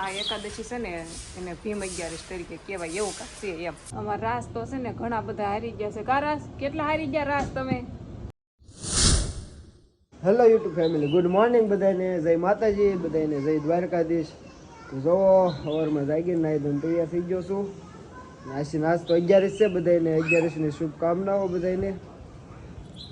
આ એકાદશી છે ને, એને ભીમ અગિયારસ તરીકે કહેવાય, એવું કાંક છે એમ. અમારા રાસ તો છે ને, ઘણા બધા હારી ગયા છે. કા રાસ? કેટલા હારી ગયા રાસ તમે? Hello YouTube family good morning બધાને. જય માતાજી, બધાને જય દ્વારકાધીશ. તો જોવો સવારમાં જાગીને નાહી ધોઈને તૈયાર થઈ ગયો છું. નાસી આશી નાસ્તો અગિયારસ છે બધાને. અગિયારસની શુભકામનાઓ બધાને.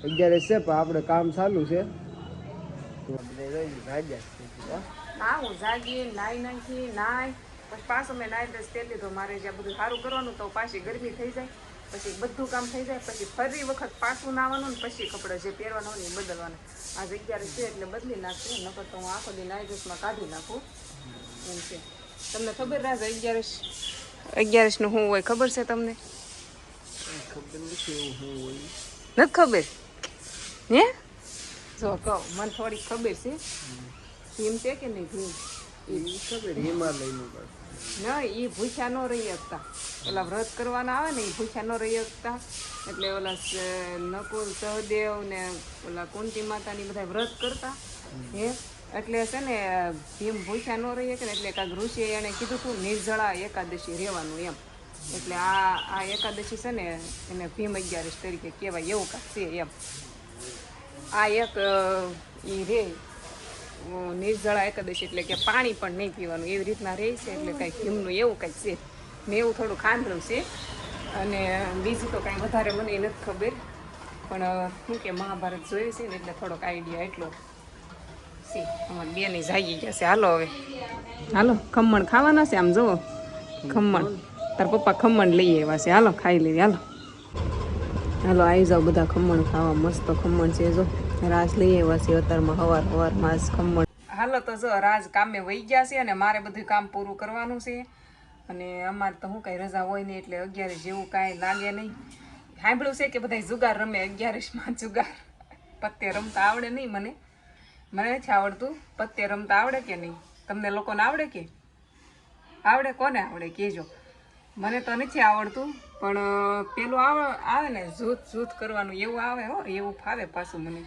અગિયારસ છે, પણ આપણે કામ ચાલુ છે. તો બધા જાગ્યા ના હું જાગી નાઈ નાખી નાઈ પછી પાછો મેં નાઈ દસ તેલ લીધો. મારે જ્યાં બધું સારું કરવાનું તો પાછી ગરમી થઈ જાય. પછી બધું કામ થઈ જાય. પછી ફરી વખત પાછું નાવાનું ને પછી કપડાં જે પહેરવાના હોય ને એ બદલવાના. આજ અગિયારસ છે એટલે બદલી નાખશું. નકર તો હું આખો દી નાઈ દસમાં કાઢી નાખું. એમ છે. તમને ખબર રાજ અગિયારસ? અગિયારસનું શું હોય ખબર છે તમને? ખબર નથી એવું શું હોય. નથી ખબર? હે? જો કહો મને થોડી ખબર છે. ભીમ છે કે નહીં ભીમ? હિમાલયનું ના એ ભૂખ્યા ન રહી શકતા. ઓલા વ્રત કરવાના આવે ને એ ભૂખ્યા ન રહી શકતા. એટલે ઓલા નકુલ સહદેવ ને ઓલા કુંતી માતાની બધા વ્રત કરતા. હે? એટલે છે ને ભીમ ભૂખ્યા ન રહી શકે ને એટલે કાંઈક ઋષિએ એને કીધું હતું નિર્જળા એકાદશી રહેવાનું એમ. એટલે આ આ એકાદશી છે ને એને ભીમ અગિયારસ તરીકે કહેવાય એવું કાંક છે એમ. આ એક એ રે નિર્જળા એકાદશી એટલે કે પાણી પણ નહીં પીવાનું. એવી રીતના રહે છે એટલે કાંઈક હિમનું એવું કાંઈક છે. મેં એવું થોડું ખાંધલું છે. અને બીજું તો કાંઈ વધારે મને નથી ખબર. પણ શું કે મહાભારત જોયું છે ને એટલે થોડોક આઈડિયા એટલો છે. અમારે બેની જાગી ગયા છે. હાલો હવે. હાલો, ખમણ ખાવાના છે આમ જુઓ. ખમણ. તાર પપ્પા ખમણ લઈ આવ્યા છે. હાલો, ખાઈ લેવી. હાલો. હાલો આવી જાઓ બધા ખમણ ખાવા. મસ્ત ખમણ છે, જો. રાસ લઈ આવ્યા છે અત્યારમાં હવાર હવાર માસ ખમણ. હાલો તો જો, રાજ કામે વહી ગયા છે અને મારે બધું કામ પૂરું કરવાનું છે. અને અમારે તો હું કાંઈ રજા હોય નહીં એટલે અગિયાર જેવું કાંઈ લાગે નહીં. સાંભળ્યું છે કે બધા જુગાર રમે, અગિયારસમાં જુગાર. પત્તે રમતા આવડે નહીં મને. મને નથી આવડતું, પત્તે રમતા આવડે કે નહીં? તમને લોકોને આવડે કે? આવડે કોને આવડે, કહેજો. મને તો નથી આવડતું, પણ પેલું આવે ને જૂથ જૂથ કરવાનું એવું આવે હો, એવું ફાવે પાછું મને.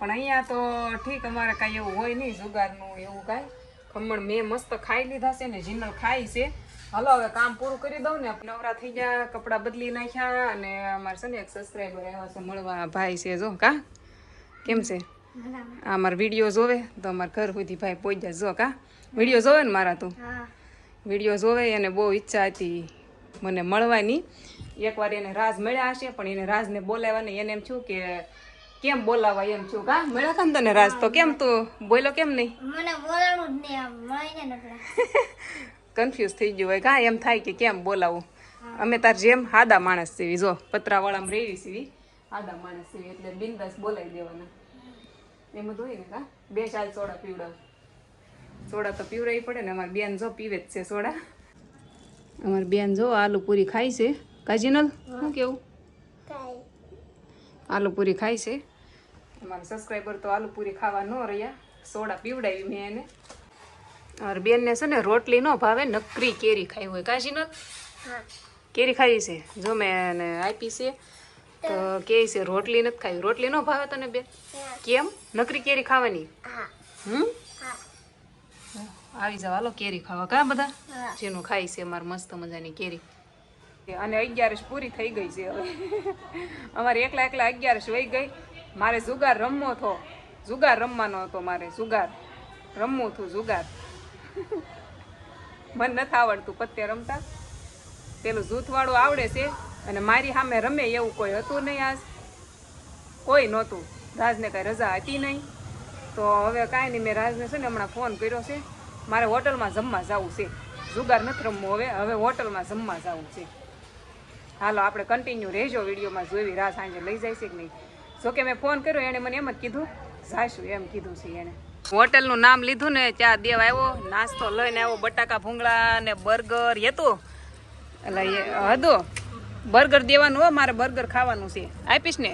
પણ અહીંયા તો ઠીક અમારે કાંઈ એવું હોય નહીં જુગારનું એવું કાંઈ. ખમણ મેં મસ્ત ખાઈ લીધા છે ને જીનલ ખાઈ છે. હાલો હવે કામ પૂરું કરી દઉં ને નવરા થઈ ગયા કપડાં બદલી નાખ્યા અને અમારે છે ને એક સબસ્ક્રાઈબર આવ્યા છે મળવા ભાઈ છે જો કા? કેમ છે? આ મારા વીડિયો જોવે તો અમારા ઘર સુધી ભાઈ પહોંચ્યા જો કા? વીડિયો જોવે ને મારા તું? વીડિયો જોવે એને બહુ ઈચ્છા હતી મને મળવાની. એકવાર એને રાજ મળ્યા હશે પણ એને રાજને બોલાવવાની એને એમ થયું કે કેમ બોલાવા એમ છું? કા મળ્યો હતા ને તને રાજ તો કેમ તું? બોલ્યો કેમ નહીં? મને બોલાવવું જ નહીં મળીને કન્ફ્યુઝ થઈ ગયું હોય. કા એમ થાય કે કેમ બોલાવું? અમે તાર જેમ હાદા માણસ સીવી જો પતરાવાળામાં રેવી સીવી. હાદા માણસ સીવી એટલે બિંદાસ બોલાવી દેવાના. એમ બધું હોય ને કા બે ચાર સોડા પીવડાવ. સોડા તો પીવડાવી પડે ને અમારી બેન જો પીવે જ છે સોડા. અમારી બેન જો આલુ પૂરી ખાય છે. કાજીનલ શું કેવું? આલુ પૂરી ખાય છે. અમારા સબસ્ક્રાઈબર તો આલુ પૂરી ખાવા ન રહ્યા. સોડા પીવડાવી મેં એને. મારી બેનને છે ને રોટલી ન ભાવે નકરી કેરી ખાઈ હોય. કાજીનલ હા. કેરી ખાઈ છે. જો મેં એને આપી છે તો કે છે રોટલી નથી ખાવી. રોટલી ન ભાવે તને બેન? કેમ? નકરી કેરી ખાવાની? હમ? આવી જાવ હાલો કેરી ખાવા. કા બધા? જેનું ખાય છે અમારે મસ્ત મજાની કેરી. અને અગિયારસ પૂરી થઈ ગઈ છે હવે. અમારે એકલા એકલા અગિયારસ વહી ગઈ. મારે જુગાર રમવો હતો. જુગાર રમવાનો હતો મારે, જુગાર. રમવું હતું જુગાર. મને નથી આવડતું પત્તે રમતા. પેલું જૂથવાળું આવડે છે અને મારી સામે રમે એવું કોઈ હતું નહીં આજ. કોઈ નહોતું. રાજને કાંઈ રજા હતી નહીં. તો હવે કાંઈ નહીં, મેં રાજને છે ને હમણાં ફોન કર્યો છે. મારે હોટલમાં જમવા જવું છે. જુગાર નથી રમવું હવે હવે હોટલમાં જમવા જવું છે. હાલો, આપણે કન્ટિન્યુ રહેજો વિડીયોમાં. જોઈ, રાહ સાંજે લઈ જાય છે કે નહીં? જોકે મેં ફોન કર્યો એણે મને એમ જ કીધું જાશું એમ કીધું છે એણે. હોટલનું નામ લીધું ને ત્યાં દેવ આવ્યો નાસ્તો લઈને આવ્યો બટાકા ભૂંગળા ને બર્ગર હતું. એટલે એ હતો બર્ગર દેવાનું હો મારે બર્ગર ખાવાનું છે. આપીશ ને?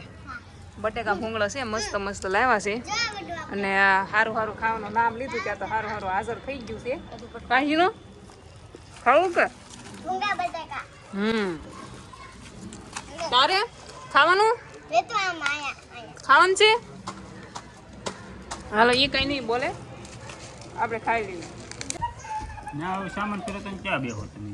બટેકા ભૂંગળા છે મસ્ત મસ્ત લાવ્યા છે. અને સારું સારું ખાવાનું નામ લીધું ત્યાં તો સારું સારું હાજર થઈ ગયું છે. કાંજીનું ખાવું કે? હમ. તારે? ખાવાનું? ખાવાનું છે? હાલો એ કઈ નહીં બોલે. આપણે ખાઈ લઈએ. ના હવે સામાન કર્યો તો ક્યાં બેહો તમે?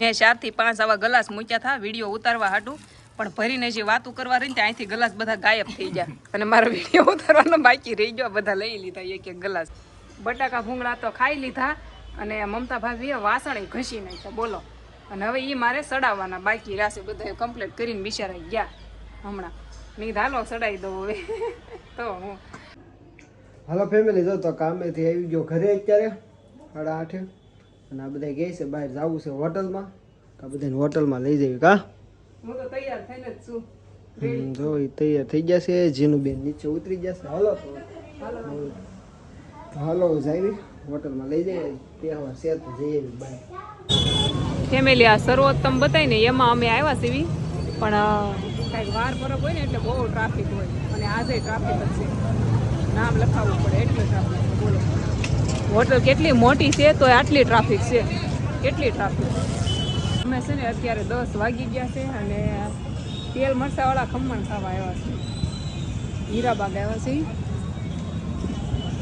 મેં ચારથી પાંચ આવા ગલાસ મૂક્યા હતા વીડિયો ઉતારવા હાટું. પણ ભરીને જે વાતું કરવા રહી ને અહીંથી ગલાસ બધા ગાયબ થઈ ગયા. અને મારો વીડિયો ઉતારવાનો બાકી રહી ગયો બધા લઈ લીધા એક એક ગ્લાસ. બટાકા ભૂંગળા તો ખાઈ લીધા અને મમતા ભાભીએ વાસણ ઘસી નાખ્યા બોલો. અને હવે એ મારે સડાવવાના બાકી રાશે બધા કમ્પ્લીટ કરીને બિચારા ગયા. હમણાં. મેં ધાલો સડાઈ દો હવે. તો હું. હાલો ફેમિલી જો તો કામેથી આવી ગયો ઘરે અત્યારે સાડા આઠે. અને આ બધા કહે છે બહાર જવું છે હોટલમાં. તો આ બધાને હોટલમાં લઈ જવી કા? હું તો તૈયાર થઈને જ છું. જો એ તૈયાર થઈ જશે જીનું બેન નીચે ઉતરી જશે હાલો. તો હાલો હાલો જાવી હોટલમાં લઈ જઈએ તહેવાર છે તો જઈએ બાય. ફેમિલી આ સર્વોત્તમ બતાવી ને એમાં અમે આવ્યા સીવી પણ કાંઈક વાર પરબ હોય ને એટલે બહુ ટ્રાફિક હોય. અને આજે ટ્રાફિક જ છે. નામ લખાવવું પડે, એટલે ટ્રાફિક બોલો. હોટલ કેટલી મોટી છે તો આટલી ટ્રાફિક છે. કેટલી ટ્રાફિક અમે છે ને અત્યારે દસ વાગી ગયા છે અને તેલ મરસાવાળા ખમણ ખાવા આવ્યા છે. હીરાબાગ આવ્યા છે.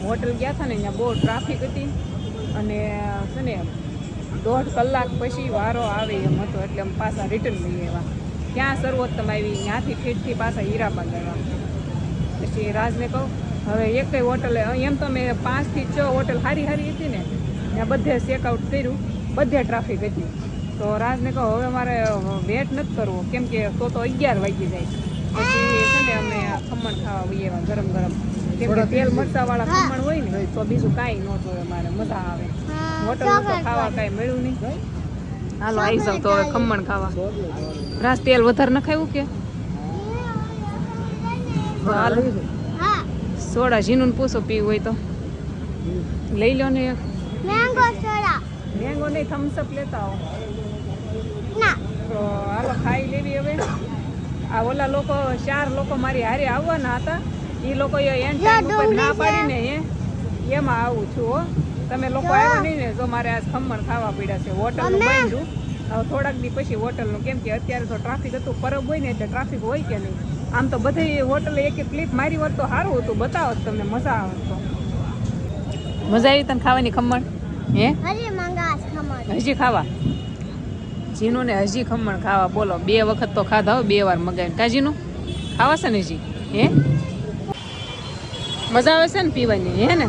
હોટલ ગયા હતા ને ત્યાં બહુ ટ્રાફિક હતી. અને છે ને દોઢ કલાક પછી વારો આવે એમ હતો એટલે અમે પાછા રિટર્ન લઈ આવ્યા. ક્યાં સર્વોત્તમ આવી? ત્યાંથી ફીટથી પાછા હીરાબાગ ગયા પછી રાજને કહું હવે એકય હોટલે એમ તો મેં પાંચથી છ હોટલ સારી સારી હતી ને ત્યાં બધે ચેકઆઉટ કર્યું બધે ટ્રાફિક હતી. તો રાજને કહું હવે મારે વેટ નથી કરવો કેમ કે તો તો અગિયાર વાગી જાય. પછી છે ને અમે ખમણ ખાવા હોઈએ ગરમ ગરમ. કેમ કે તેલ મરચાવાળા ખમણ હોય ને તો બીજું કાંઈ ન જોઈએ મારે મજા આવે. હોટલમાં તો ખાવા કાંઈ મળ્યું નહીં. હાલો આવી જાવ તો હવે ખમણ ખાવા. રાસ તેલ વધારે નખાયું કે? હાલો. સોડા ઝીનું પૂછો પીવું હોય તો. લઈ લો ને એક. Mango soda. મેંગો નહીં થમ્સઅપ લેતા આવો. ના. તો હાલો ખાઈ લેવી હવે. આ ઓલા લોકો ચાર લોકો મારી હારે આવવાના હતા. એ લોકો એન્ડ ટાઈમ ઉપર ના પાડીને એ એમાં આવું છું હો. તમે લોકો આવ્યા નહીં ને જો મારે આજ ખમણ ખાવા પડ્યા છે હોટલનું બાંધ્યું હવે થોડાક દી પછી હોટલનું કેમ કે અત્યારે તો ટ્રાફિક હતું પરબ હોય ને એટલે ટ્રાફિક હોય કે નહીં. આમ તો બધી હોટલે એક એક ક્લિપ મારી હોત તો સારું હતું બતાવો તમને મજા આવે તો. મજા આવી તને ખાવાની ખમણ? હે? હજી ખાવા જીનું ને હજી ખમણ ખાવા બોલો. બે વખત તો ખાધા હો બે વાર મગાવીને. કાજીનું ખાવા છે ને હજી? હે? મજા આવે છે ને પીવાની હે ને?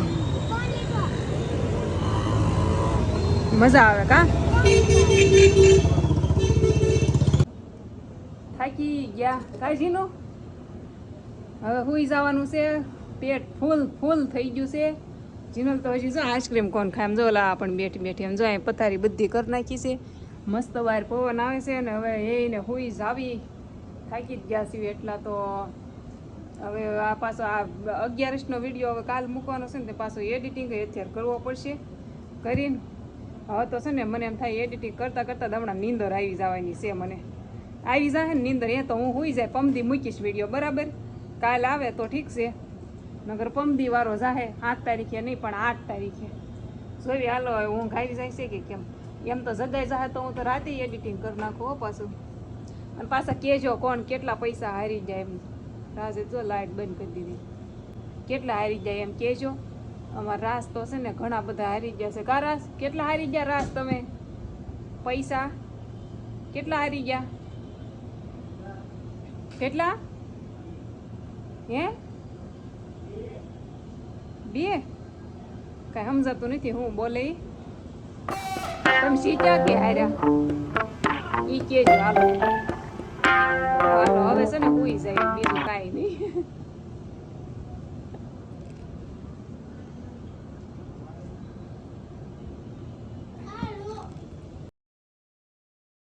મજા આવે કા? થાકી ગયા. કાજીનું હવે હુઈ જવાનું છે. પેટ ફૂલ ફૂલ થઈ ગયું છે. જીનલ તો હજી જો આઈસ્ક્રીમ કોણ ખાય? એમ જો લા પણ બેઠી બેઠી એમ જો અહીં પથારી બધી કરી નાખી છે. મસ્ત બહાર પવન આવે છે ને હવે એને હુઈ જાવી. થાકી જ ગયા છીએ એટલા તો. હવે આ પાછો આ અગિયારસનો વીડિયો હવે કાલ મૂકવાનો છે ને તે પાછો એડિટિંગ અત્યારે કરવો પડશે. કરીને હવે તો છે ને મને એમ થાય એડિટિંગ કરતાં કરતાં હમણાં નીંદર આવી જવાની છે મને. આવી જાય ને નીંદર એ તો હું હોઈ જાય, પમદી મૂકીશ વીડિયો બરાબર? કાલ આવે તો ઠીક છે. નગર પમદી વારો જાહે, આઠ તારીખે નહીં, પણ આઠ તારીખે. જોઈ હાલો, હવે ઊંઘ આવી જાય છે કે કેમ? એમ તો જગાઈ જાહે તો હું તો રાતે એડિટિંગ કરી નાખું, હો, પાછું. અને પાછા કહેજો કોણ કેટલા પૈસા હારી જાય એમ. રાજે જો લાઇટ બંધ કરી દીધી. કેટલા હારી જાય એમ કહેજો. અમારા રાસ તો છે ને ઘણા બધા હારી ગયા છે. કા રાસ? કેટલા હારી ગયા રાસ તમે? પૈસા? કેટલા હારી ગયા? કેટલા? હે? બે? કઈ સમજાતું નથી હું બોલે? તમે સીચા કે હાર્યા? ઈ કે હવે છે ને હુઈ જાય બીજું કાંઈ નહીં.